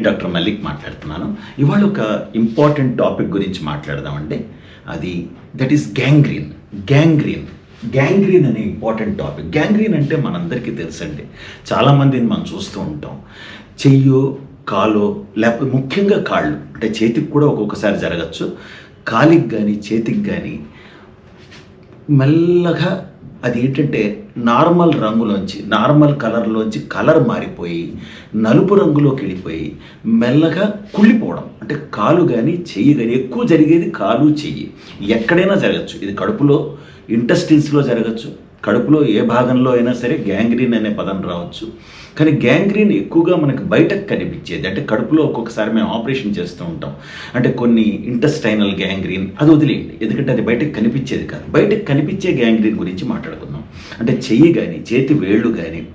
Doctor Mallik మాట్లాడుతున్నాను. ఇవాళ ఒక ఇంపార్టెంట్ టాపిక్ గురించి మాట్లాడదామండి. అది that is gangrene. Gangrene. Gangrene అనే ఇంపార్టెంట్ టాపిక్. గ్యాంగ్రీన్ అంటే మనందరికీ తెలుసండి. చాలామందిని మనం చూస్తూ ఉంటాం. చెయ్యో కాలో లేకపోతే ముఖ్యంగా కాళ్ళు. అంటే చేతికి కూడా ఒక్కొక్కసారి జరగచ్చు. కాలికి కానీ చేతికి కానీ మెల్లగా అది ఏంటంటే నార్మల్ రంగులోంచి నార్మల్ కలర్లోంచి కలర్ మారిపోయి నలుపు రంగులోకి వెళ్ళిపోయి మెల్లగా కుళ్ళిపోవడం. అంటే కాలు కానీ చెయ్యి కానీ ఎక్కువ జరిగేది కాలు చెయ్యి. ఎక్కడైనా జరగచ్చు. ఇది కడుపులో ఇంటెస్టిన్స్లో జరగచ్చు. కడుపులో ఏ భాగంలో అయినా సరే గ్యాంగ్రీన్ అనే పదం రావచ్చు. కానీ గ్యాంగ్రీన్ ఎక్కువగా మనకు బయటకు కనిపించేది. అంటే కడుపులో ఒక్కొక్కసారి మేము ఆపరేషన్ చేస్తూ ఉంటాం. అంటే కొన్ని ఇంటెస్టైనల్ గ్యాంగ్రీన్ అది వదిలేయండి. ఎందుకంటే అది బయటకు కనిపించేది కాదు. బయటకు కనిపించే గ్యాంగ్రీన్ గురించి మాట్లాడుకుందాం. అంటే చెయ్యి కానీ చేతి వేళ్ళు కానీ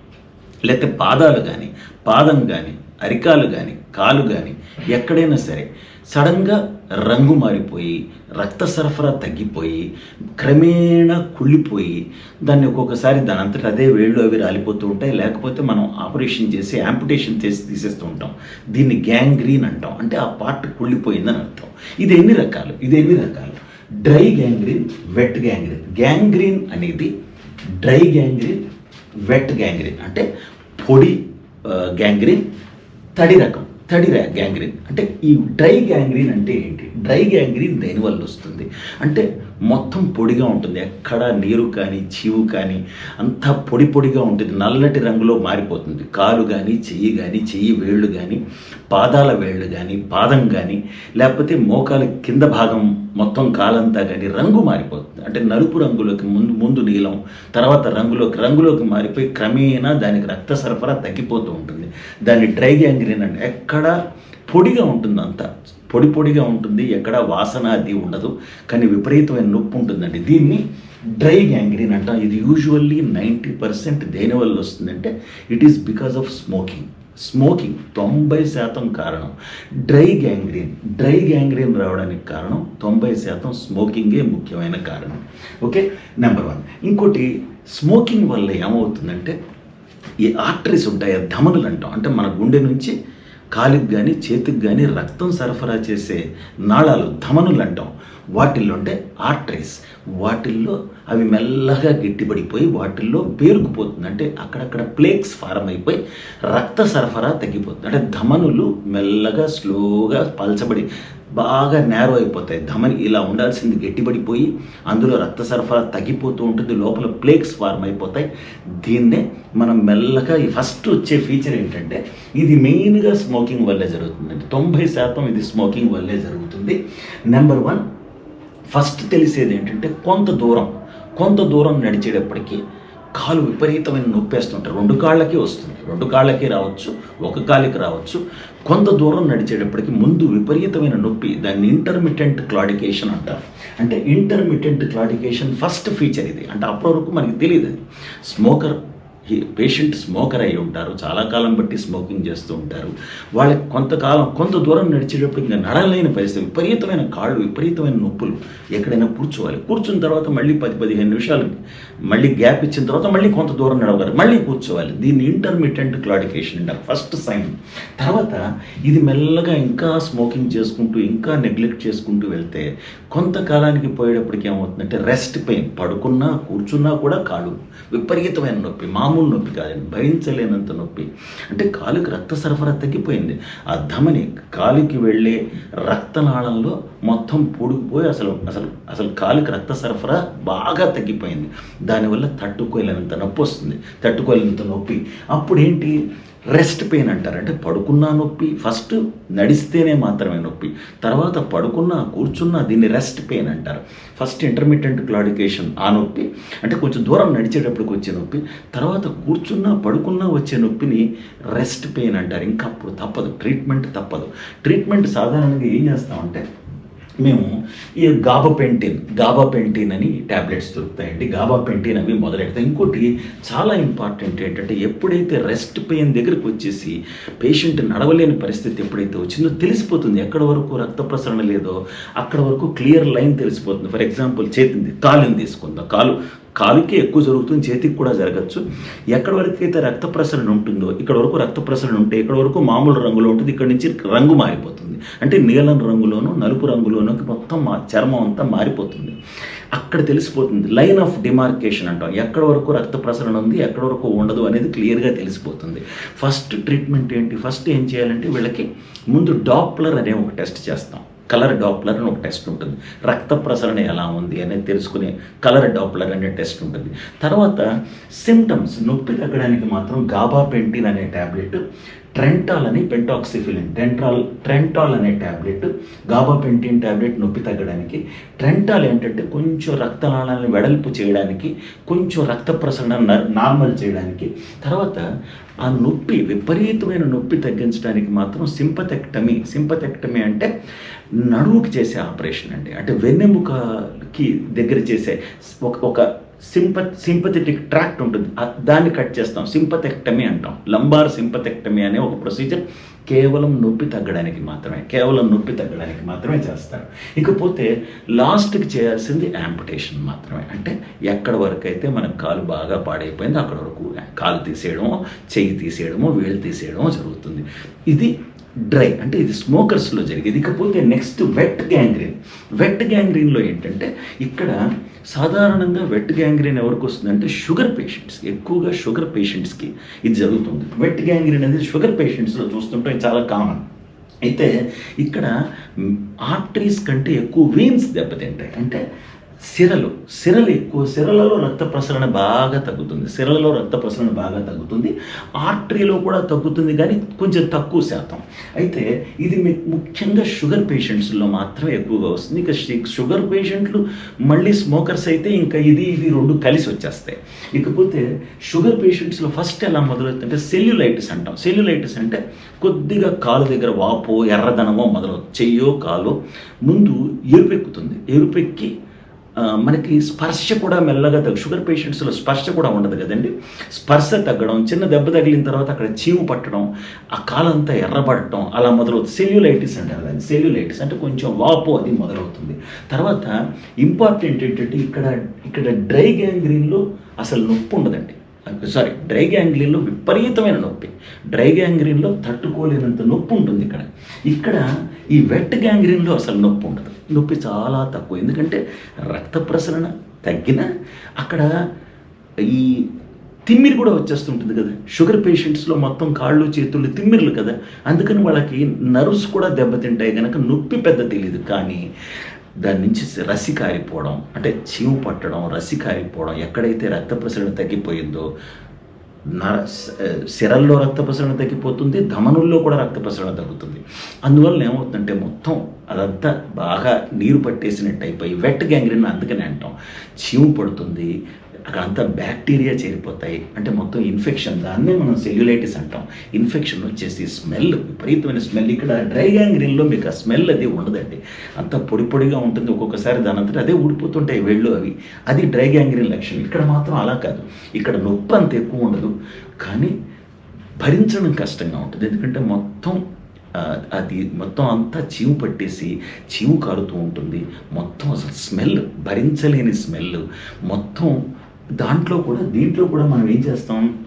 లేకపోతే పాదాలు కానీ పాదం కానీ అరికాలు కానీ కాలు కానీ ఎక్కడైనా సరే సడన్గా రంగు మారిపోయి రక్త సరఫరా తగ్గిపోయి క్రమేణా కుళ్ళిపోయి దాన్ని ఒక్కొక్కసారి దాని అంతటా అదే వేళ్ళు అవి రాలిపోతూ ఉంటాయి. లేకపోతే మనం ఆపరేషన్ చేసి యాంపుటేషన్ చేసి తీసేస్తూ ఉంటాం. దీన్ని గ్యాంగ్రీన్ అంటాం. అంటే ఆ పార్ట్ కుళ్ళిపోయిందని అర్థం. ఇది ఎన్ని రకాలు? ఇది ఎన్ని రకాలు? Dry gangrene wet gangrene gangrene అనేది డ్రై గ్యాంగ్రీన్ వెట్ గ్యాంగ్రీన్ అంటే పొడి గ్యాంగ్రీన్ తడి రకం. తడి గ్యాంగ్రీన్ అంటే ఈ డ్రై గ్యాంగ్రీన్ అంటే ఏంటి? డ్రై గ్యాంగ్రీన్ దేనివల్ల వస్తుంది? అంటే మొత్తం పొడిగా ఉంటుంది. ఎక్కడ నీరు కానీ చీవు కానీ అంతా పొడి పొడిగా ఉంటుంది. నల్లటి రంగులో మారిపోతుంది. కాలు కానీ చెయ్యి కానీ చెయ్యి వేళ్ళు కానీ పాదాల వేళ్ళు కానీ పాదం కానీ లేకపోతే మోకాల కింద భాగం మొత్తం కాలంతా కానీ రంగు మారిపోతుంది. అంటే నలుపు రంగులోకి ముందు ముందు నీలం తర్వాత రంగులోకి రంగులోకి మారిపోయి క్రమేణా దానికి రక్త సరఫరా తగ్గిపోతూ ఉంటుంది. దాన్ని డ్రై గ్యాంగ్రీన్ అంటే ఎక్కడ పొడిగా ఉంటుంది అంతా పొడి పొడిగా ఉంటుంది ఎక్కడ వాసన అది ఉండదు కానీ విపరీతమైన నొప్పి ఉంటుందండి. దీన్ని డ్రై గ్యాంగ్రీన్ అంటాం. ఇది యూజువల్లీ నైంటీ పర్సెంట్ దేనివల్ల వస్తుందంటే it is because of smoking smoking తొంభై శాతం కారణం. డ్రై గ్యాంగ్రీన్ డ్రై గ్యాంగ్రీన్ రావడానికి కారణం తొంభై శాతం స్మోకింగే ముఖ్యమైన కారణం. ఓకే? నెంబర్ వన్ ఇంకోటి స్మోకింగ్ వల్ల ఏమవుతుందంటే ఈ ఆర్టరీస్ ఉంటాయి ధమనులు అంటాం. అంటే మన గుండె నుంచి కాలికి కానీ చేతికి కానీ రక్తం సరఫరా చేసే నాళాలు ధమనులు అంటాం వాటిల్లో అంటే ఆర్టరీస్ వాటిల్లో అవి మెల్లగా గట్టిపడిపోయి వాటిల్లో పేరుకుపోతుంది. అంటే అక్కడక్కడ ప్లేక్స్ ఫారం అయిపోయి రక్త సరఫరా తగ్గిపోతుంది. అంటే ధమనులు మెల్లగా స్లోగా పల్చబడి బాగా నేరో అయిపోతాయి. ధమని ఇలా ఉండాల్సింది గట్టిపడిపోయి అందులో రక్త సరఫరా తగ్గిపోతూ ఉంటుంది. లోపల ప్లేక్స్ ఫార్మ్ అయిపోతాయి. దీన్నే మనం మెల్లగా ఈ ఫస్ట్ వచ్చే ఫీచర్ ఏంటంటే ఇది మెయిన్గా స్మోకింగ్ వల్లే జరుగుతుందండి తొంభై శాతం ఇది స్మోకింగ్ వల్లే జరుగుతుంది. నెంబర్ వన్ ఫస్ట్ తెలిసేది ఏంటంటే కొంత దూరం కొంత దూరం నడిచేటప్పటికీ కాలు విపరీతమైన నొప్పేస్తుంటారు. రెండు కాళ్ళకి వస్తుంది. రెండు కాళ్ళకి రావచ్చు ఒక కాలికి రావచ్చు. కొంత దూరం నడిచేటప్పటికి ముందు విపరీతమైన నొప్పి దాన్ని ఇంటర్మిటెంట్ క్లాడికేషన్ అంటారు. అంటే ఇంటర్మిటెంట్ క్లాడికేషన్ ఫస్ట్ ఫీచర్ ఇది. అంటే అప్పటి వరకు మనకి తెలియదు స్మోకర్ పేషెంట్ స్మోకర్ అయి ఉంటారు. చాలా కాలం బట్టి స్మోకింగ్ చేస్తూ ఉంటారు. వాళ్ళకి కొంతకాలం కొంత దూరం నడిచేటప్పుడు ఇంకా నడలేని పరిస్థితి విపరీతమైన కాళ్ళు విపరీతమైన నొప్పులు ఎక్కడైనా కూర్చోవాలి. కూర్చున్న తర్వాత మళ్ళీ పది పదిహేను నిమిషాలు మళ్ళీ గ్యాప్ ఇచ్చిన తర్వాత మళ్ళీ కొంత దూరం నడవగలరు. మళ్ళీ కూర్చోవాలి. దీన్ని ఇంటర్మీడియంట్ క్లాడికేషన్ అంటారు. ఫస్ట్ సైన్ తర్వాత ఇది మెల్లగా ఇంకా స్మోకింగ్ చేసుకుంటూ ఇంకా నెగ్లెక్ట్ చేసుకుంటూ వెళ్తే కొంతకాలానికి పోయేటప్పటికి ఏమవుతుందంటే రెస్ట్ పెయిన్ పడుకున్నా కూర్చున్నా కూడా కాళ్ళు విపరీతమైన నొప్పి. మామూలు నొప్పి కాదండి భరించలేనంత నొప్పి. అంటే కాలుకి రక్త సరఫరా తగ్గిపోయింది. ఆ ధమని కాలుకి వెళ్ళే రక్తనాళంలో మొత్తం పొడిగిపోయి అసలు అసలు అసలు కాలుకి రక్త సరఫరా బాగా తగ్గిపోయింది. దానివల్ల తట్టుకోలేనంత నొప్పి వస్తుంది. తట్టుకోలేనంత నొప్పి. అప్పుడేంటి? రెస్ట్ పెయిన్ అంటారు. అంటే పడుకున్నా నొప్పి ఫస్ట్ నడిస్తేనే మాత్రమే నొప్పి. తర్వాత పడుకున్నా కూర్చున్నా దీన్ని రెస్ట్ పెయిన్ అంటారు. ఫస్ట్ ఇంటర్మీడియంట్ క్లాడికేషన్ ఆ నొప్పి. అంటే కొంచెం దూరం నడిచేటప్పటికి వచ్చే నొప్పి. తర్వాత కూర్చున్నా పడుకున్నా వచ్చే నొప్పిని రెస్ట్ పెయిన్ అంటారు. ఇంకా అప్పుడు తప్పదు. ట్రీట్మెంట్ తప్పదు. ట్రీట్మెంట్ సాధారణంగా ఏం చేస్తామంటే మేము ఈ గాబాపెంటిన్ గాబాపెంటిన్ అని ట్యాబ్లెట్స్ దొరుకుతాయండి. గాబాపెంటిన్ అవి మొదలెడతాయి. ఇంకోటి చాలా ఇంపార్టెంట్ ఏంటంటే ఎప్పుడైతే రెస్ట్ పెయిన్ దగ్గరికి వచ్చేసి పేషెంట్ నడవలేని పరిస్థితి ఎప్పుడైతే వచ్చిందో తెలిసిపోతుంది. ఎక్కడ వరకు రక్త ప్రసరణ లేదో అక్కడ వరకు క్లియర్ లైన్ తెలిసిపోతుంది. ఫర్ ఎగ్జాంపుల్ చేతింది కాలుని తీసుకుందాం. కాలు కాలుకి ఎక్కువ జరుగుతుంది చేతికి కూడా జరగచ్చు. ఎక్కడి వరకు అయితే రక్త ప్రసరణ ఉంటుందో ఇక్కడ వరకు రక్త ప్రసరణ ఉంటే ఇక్కడ వరకు మామూలు రంగులో ఉంటుంది ఇక్కడ నుంచి రంగు మారిపోతుంది. అంటే నీలం రంగులోను నలుపు రంగులోనూ మొత్తం మా చర్మం అంతా మారిపోతుంది. అక్కడ తెలిసిపోతుంది లైన్ ఆఫ్ డిమార్కేషన్ అంటాం. ఎక్కడ వరకు రక్త ప్రసరణ ఉంది ఎక్కడ వరకు ఉండదు అనేది క్లియర్గా తెలిసిపోతుంది. ఫస్ట్ ట్రీట్మెంట్ ఏంటి? ఫస్ట్ ఏం చేయాలంటే వీళ్ళకి ముందు డాప్లర్ అనే ఒక టెస్ట్ చేస్తాం. కలర్ డాప్లర్ అని ఒక టెస్ట్ ఉంటుంది. రక్త ప్రసరణ ఎలా ఉంది అనేది తెలుసుకునే కలర్ డాప్లర్ అనే టెస్ట్ ఉంటుంది. తర్వాత సిమ్టమ్స్ నొప్పి తగ్గడానికి మాత్రం గాబా పెంటిన్ అనే ట్యాబ్లెట్ ట్రెంటాల్ అని పెంటాక్సిఫిలిన్ టెంట్రాల్ ట్రెంటాల్ అనే ట్యాబ్లెట్ గాబాపెంటిన్ ట్యాబ్లెట్ నొప్పి తగ్గడానికి. ట్రెంటాల్ ఏంటంటే కొంచెం రక్తనాళాలను వెడల్పు చేయడానికి కొంచెం రక్త ప్రసరణ నార్మల్ చేయడానికి. తర్వాత ఆ నొప్పి విపరీతమైన నొప్పి తగ్గించడానికి మాత్రం సింపథెక్టమీ సింపథెక్టమీ అంటే నడువుకి చేసే ఆపరేషన్ అండి. అంటే వెన్నెముకకి దగ్గర చేసే ఒక ఒక సింప సింపథెటిక్ ట్రాక్ట్ ఉంటుంది. దాన్ని కట్ చేస్తాం. సింపథెక్టమీ అంటాం. లంబార్ సింపథెక్టమీ అనే ఒక ప్రొసీజర్ కేవలం నొప్పి తగ్గడానికి మాత్రమే కేవలం నొప్పి తగ్గడానికి మాత్రమే చేస్తారు. ఇకపోతే లాస్ట్కి చేయాల్సింది యాంపిటేషన్ మాత్రమే. అంటే ఎక్కడ వరకు అయితే మన కాలు బాగా పాడైపోయిందో అక్కడ వరకు కాలు తీసేయడమో చెయ్యి తీసేయడమో వేలు తీసేయడమో జరుగుతుంది. ఇది డ్రై అంటే ఇది స్మోకర్స్లో జరిగేది. ఇకపోతే నెక్స్ట్ వెట్ గ్యాంగ్రీన్. వెట్ గ్యాంగ్రీన్లో ఏంటంటే ఇక్కడ సాధారణంగా వెట్ గ్యాంగ్రీన్ ఎవరికి వస్తుందంటే షుగర్ పేషెంట్స్ ఎక్కువగా షుగర్ పేషెంట్స్కి ఇది జరుగుతుంది. వెట్ గ్యాంగ్రీన్ అనేది షుగర్ పేషెంట్స్లో చూస్తుంటే చాలా కామన్. అయితే ఇక్కడ ఆర్టరీస్ కంటే ఎక్కువ వీన్స్ దెబ్బతింటాయి. అంటే సిరలు సిరలు ఎక్కువ సిరలలో రక్త ప్రసరణ బాగా తగ్గుతుంది. సిరలలో రక్త ప్రసరణ బాగా తగ్గుతుంది. ఆర్టరీలో కూడా తగ్గుతుంది కానీ కొంచెం తక్కువ శాతం. అయితే ఇది మీకు ముఖ్యంగా షుగర్ పేషెంట్స్లో మాత్రమే ఎక్కువగా వస్తుంది. ఇక షుగర్ పేషెంట్లు మళ్ళీ స్మోకర్స్ అయితే ఇంకా ఇది ఇది రెండు కలిసి వచ్చేస్తాయి. ఇకపోతే షుగర్ పేషెంట్స్లో ఫస్ట్ ఎలా మొదలవుతుందంటే సెల్యులైటిస్ అంటాం. సెల్యులైటిస్ అంటే కొద్దిగా కాలు దగ్గర వాపో ఎర్రదనమో మొదలవుతుంది చెయ్యో కాలో ముందు ఎరుపెక్కుతుంది. ఎరుపెక్కి మనకి స్పర్శ కూడా మెల్లగా తగ్గు. షుగర్ పేషెంట్స్లో స్పర్శ కూడా ఉండదు కదండి. స్పర్శ తగ్గడం చిన్న దెబ్బ తగిలిన తర్వాత అక్కడ చీము పట్టడం ఆ కాలంతా ఎర్రబడటం అలా మొదలవుతుంది. సెల్యులైటిస్ అంటారు దాన్ని. సెల్యులైటిస్ అంటే కొంచెం వాపు అది మొదలవుతుంది. తర్వాత ఇంపార్టెంట్ ఏంటంటే ఇక్కడ ఇక్కడ డ్రై గ్యాంగ్రీన్లో అసలు నొప్పి ఉండదండి. సారీ డ్రై గ్యాంగ్రీన్లో విపరీతమైన నొప్పి. డ్రై గ్యాంగ్రీన్లో తట్టుకోలేనంత నొప్పి ఉంటుంది ఇక్కడ. ఇక్కడ ఈ వెట్ గ్యాంగ్రీన్లో అసలు నొప్పి ఉండదు. నొప్పి చాలా తక్కువ. ఎందుకంటే రక్త ప్రసరణ తగ్గిన అక్కడ ఈ తిమ్మిరి కూడా వచ్చేస్తుంటుంది కదా. షుగర్ పేషెంట్స్లో మొత్తం కాళ్ళు చేతులు తిమ్మిర్లు కదా. అందుకని వాళ్ళకి నర్వ్స్ కూడా దెబ్బతింటాయి కనుక నొప్పి పెద్ద తెలియదు. కానీ దాని నుంచి రసి కారిపోవడం అంటే చీము పట్టడం రసి కారిపోవడం ఎక్కడైతే రక్త ప్రసరణ తగ్గిపోయిందో నర సిరల్లో రక్త ప్రసరణ తగ్గిపోతుంది ధమనుల్లో కూడా రక్త ప్రసరణ తగ్గుతుంది. అందువల్ల ఏమవుతుందంటే మొత్తం అదంతా బాగా నీరు పట్టేసినట్టు అయిపోయి వెట్ గ్యాంగ్రీన్ అందుకనే అంటాం. చీము పడుతుంది అక్కడ అంతా బ్యాక్టీరియా చేరిపోతాయి. అంటే మొత్తం ఇన్ఫెక్షన్ దాన్నే మనం సెల్యులైటిస్ అంటాం. ఇన్ఫెక్షన్ వచ్చేసి స్మెల్ విపరీతమైన స్మెల్. ఇక్కడ డ్రై గ్యాంగ్రీన్లో మీకు ఆ స్మెల్ అది ఉండదండి. అంతా పొడి పొడిగా ఉంటుంది. ఒక్కొక్కసారి దాని అంతా అదే ఊడిపోతుంటాయి వేళ్ళు అవి. అది డ్రై గ్యాంగ్రీన్ లక్షణం. ఇక్కడ మాత్రం అలా కాదు. ఇక్కడ నొప్పి అంత ఎక్కువ ఉండదు. కానీ భరించడం కష్టంగా ఉంటుంది. ఎందుకంటే మొత్తం అది మొత్తం అంతా చీము పట్టేసి చీము కారుతూ ఉంటుంది. మొత్తం అసలు స్మెల్ భరించలేని స్మెల్. మొత్తం దాంట్లో కూడా దీంట్లో కూడా మనం ఏం చేస్తాం?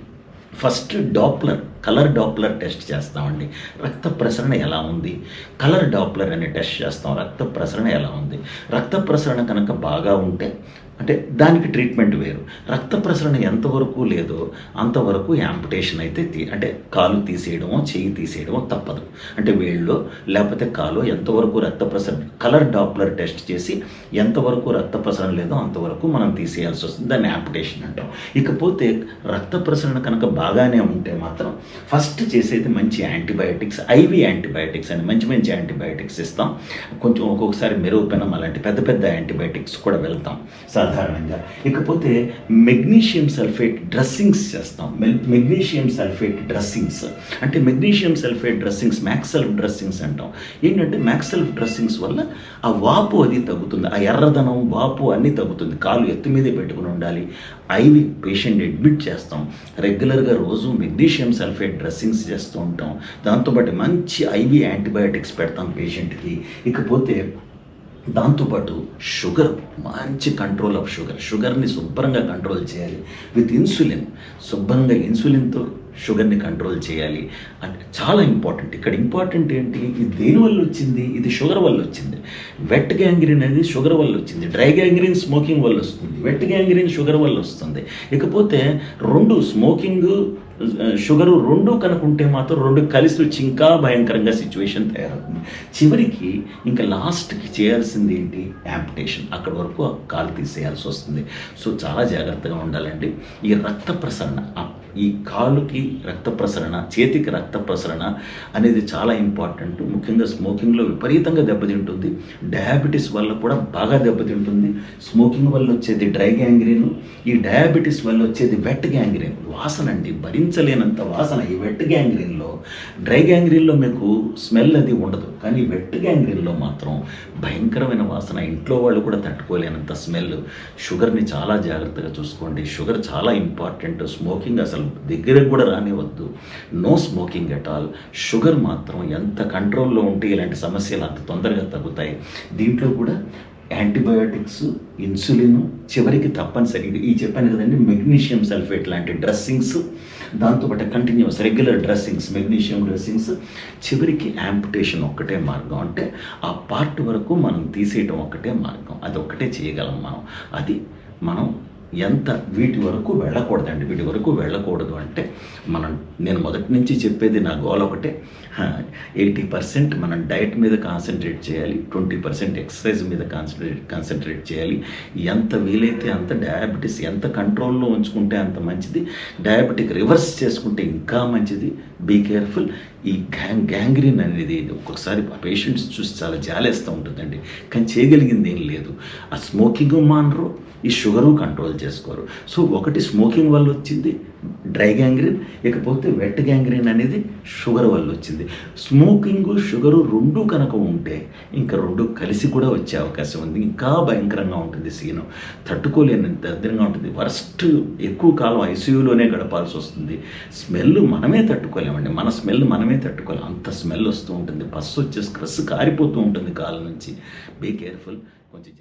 First Doppler. Colour Doppler test చేస్తామండి. రక్త ప్రసరణ ఎలా ఉంది? కలర్ డాప్లర్ అనే టెస్ట్ చేస్తాం. రక్త ప్రసరణ ఎలా ఉంది? రక్త ప్రసరణ కనుక బాగా ఉంటే అంటే దానికి ట్రీట్మెంట్ వేరు. రక్త ప్రసరణ ఎంతవరకు లేదో అంతవరకు యాంపిటేషన్ అయితే తీ అంటే కాలు తీసేయడమో చెయ్యి తీసేయడమో తప్పదు. అంటే వేళ్ళలో లేకపోతే కాలు ఎంతవరకు రక్త ప్రసరణ కలర్ డాప్లర్ టెస్ట్ చేసి ఎంతవరకు రక్త ప్రసరణ లేదో అంతవరకు మనం తీసేయాల్సి వస్తుంది. దాన్ని యాంపిటేషన్ అంటాం. ఇకపోతే రక్త ప్రసరణ కనుక బాగానే ఉంటే మాత్రం ఫస్ట్ చేసేది మంచి యాంటీబయాటిక్స్ ఐవి యాంటీబయాటిక్స్ అని మంచి మంచి యాంటీబయాటిక్స్ ఇస్తాం. కొంచెం ఒక్కొక్కసారి మెరుగుపెనం అలాంటి పెద్ద పెద్ద యాంటీబయాటిక్స్ కూడా వెళ్తాం సాధారణంగా. ఇకపోతే మెగ్నీషియం సల్ఫేట్ డ్రెస్సింగ్స్ చేస్తాం. Magnesium sulphate dressings. అంటే magnesium sulphate dressings Magsulf dressings అంటాం. ఏంటంటే మ్యాక్సెల్ఫ్ డ్రెస్సింగ్స్ వల్ల ఆ వాపు అది తగ్గుతుంది. ఆ ఎర్రదనం వాపు అన్నీ తగ్గుతుంది. కాలు ఎత్తు మీదే పెట్టుకుని ఉండాలి. ఐవి పేషెంట్ అడ్మిట్ చేస్తాం. రెగ్యులర్గా రోజు మెగ్నీషియం సల్ఫేట్ డ్రెస్సింగ్స్ చేస్తూ ఉంటాం. దాంతోపాటు మంచి ఐవి యాంటీబయాటిక్స్ పెడతాం పేషెంట్కి. ఇకపోతే దాంతోపాటు షుగర్ మంచి కంట్రోల్ ఆఫ్ షుగర్ షుగర్ని శుభ్రంగా కంట్రోల్ చేయాలి. With insulin. శుభ్రంగా ఇన్సులిన్తో షుగర్ని కంట్రోల్ చేయాలి. అంటే చాలా ఇంపార్టెంట్. ఇక్కడ ఇంపార్టెంట్ ఏంటి? ఇది దేని వల్ల వచ్చింది? ఇది షుగర్ వల్ల వచ్చింది. వెట్ గ్యాంగ్రీన్ అనేది షుగర్ వల్ల వచ్చింది. డ్రై గ్యాంగ్రీన్ స్మోకింగ్ వల్ల వస్తుంది. వెట్ గ్యాంగ్రీన్ షుగర్ వల్ల వస్తుంది. ఇకపోతే రెండు స్మోకింగ్ షుగరు రెండు కనుకుంటే మాత్రం రెండు కలిసి వచ్చి ఇంకా భయంకరంగా సిచ్యువేషన్ తయారవుతుంది. చివరికి ఇంకా లాస్ట్కి చేయాల్సింది ఏంటి? యాంపిటేషన్. అక్కడ వరకు కాలు తీసేయాల్సి వస్తుంది. సో చాలా జాగ్రత్తగా ఉండాలండి. ఈ రక్త ప్రసరణ ఆ- ఈ కాలుకి రక్త ప్రసరణ చేతికి రక్త ప్రసరణ అనేది చాలా ఇంపార్టెంట్. ముఖ్యంగా స్మోకింగ్లో విపరీతంగా దెబ్బతింటుంది. డయాబెటీస్ వల్ల కూడా బాగా దెబ్బతింటుంది. స్మోకింగ్ వల్ల వచ్చేది డ్రై గ్యాంగ్రీన్ ఈ డయాబెటీస్ వల్ల వచ్చేది వెట్ గ్యాంగ్రీన్. వాసన అండి భరించలేనంత వాసన ఈ వెట్ గ్యాంగ్రీన్ డ్రై గ్యాంగ్రీన్లో మీకు స్మెల్ అది ఉండదు. కానీ వెట్ గ్యాంగ్రీన్లో మాత్రం భయంకరమైన వాసన. ఇంట్లో వాళ్ళు కూడా తట్టుకోలేనంత స్మెల్. షుగర్ని చాలా జాగ్రత్తగా చూసుకోండి. షుగర్ చాలా ఇంపార్టెంట్. స్మోకింగ్ అసలు దగ్గరకు కూడా రానివద్దు no smoking at all. Sugar మాత్రం ఎంత కంట్రోల్లో ఉంటే ఇలాంటి సమస్యలు అంత తొందరగా తగ్గుతాయి. దీంట్లో కూడా యాంటీబయోటిక్స్ ఇన్సులిన్ చివరికి తప్పనిసరిగా ఈ చెప్పాను కదండి మెగ్నీషియం సల్ఫేట్ లాంటి డ్రెస్సింగ్స్. దాంతోపాటు continuous regular dressings magnesium dressings. చివరికి యాంపుటేషన్ ఒక్కటే మార్గం. అంటే ఆ పార్ట్ వరకు మనం తీసేయటం ఒక్కటే మార్గం. అది ఒక్కటే చేయగలం మనం. అది మనం ఎంత వీటి వరకు వెళ్ళకూడదండి వీటి వరకు వెళ్ళకూడదు అంటే మనం నేను మొదటి నుంచి చెప్పేది నా గోల్ ఒకటే. ఎయిటీ పర్సెంట్ మనం డైట్ మీద కాన్సన్ట్రేట్ చేయాలి ట్వంటీ పర్సెంట్ ఎక్సర్సైజ్ మీద కాన్సన్ట్రేట్ కాన్సన్ట్రేట్ చేయాలి. ఎంత వీలైతే అంత డయాబెటీస్ ఎంత కంట్రోల్లో ఉంచుకుంటే అంత మంచిది. డయాబెటిక్ రివర్స్ చేసుకుంటే ఇంకా మంచిది. బీ కేర్ఫుల్ ఈ గ్యాంగ్ గ్యాంగ్రీన్ అనేది ఒక్కొక్కసారి పేషెంట్స్ చూసి చాలా జాలేస్తూ ఉంటుందండి. కానీ చేయగలిగింది ఏం లేదు. ఆ స్మోకింగ్ మానరు ఈ షుగరు కంట్రోల్ చేసుకోరు. సో ఒకటి స్మోకింగ్ వల్ల వచ్చింది డ్రై గ్యాంగ్రీన్ ఇకపోతే వెట్ గ్యాంగ్రీన్ అనేది షుగర్ వల్ల వచ్చింది. స్మోకింగ్ షుగరు రెండు కనుక ఉంటే ఇంకా రెండు కలిసి కూడా వచ్చే అవకాశం ఉంది. ఇంకా భయంకరంగా ఉంటుంది సీను. తట్టుకోలేని దరిద్రంగా ఉంటుంది. వర్స్ట్ ఎక్కువ కాలం ఐసీయూలోనే గడపాల్సి వస్తుంది. స్మెల్ మనమే తట్టుకోలేమండి. మన స్మెల్ మనమే తట్టుకోలేం. అంత స్మెల్ వస్తూ ఉంటుంది. బస్సు వచ్చేసి స్క్రస్ కారిపోతూ ఉంటుంది కాళ్ళ నుంచి. Be careful. కొంచెం